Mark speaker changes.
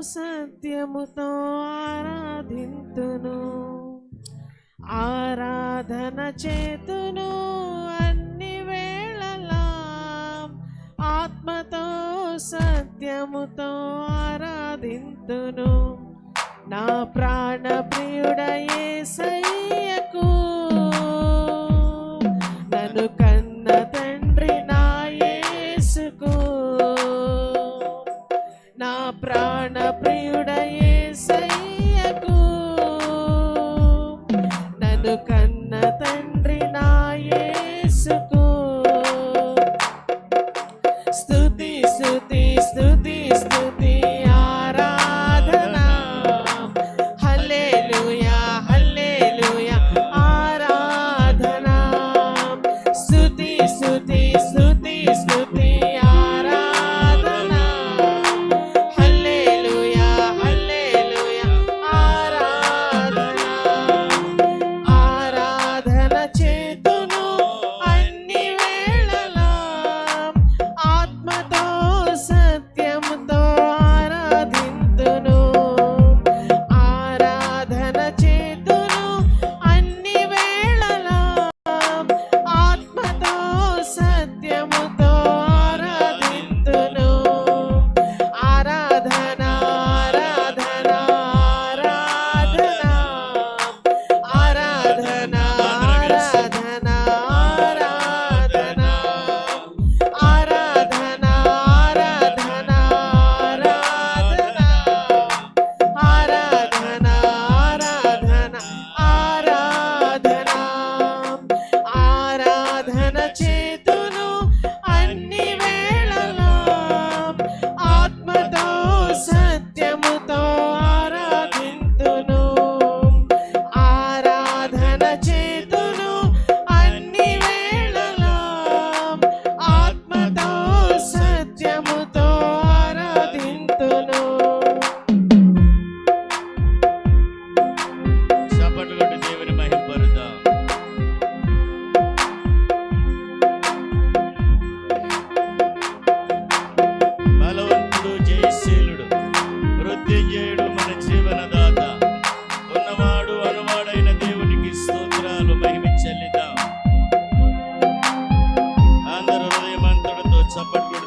Speaker 1: సత్యముతో ఆరాధింతును. ఆరాధన చేతును అన్ని వేళలా ఆత్మతో సత్యముతో ఆరాధింతును. నా ప్రాణ ప్రియుడయే సయ్యకు నన్ను but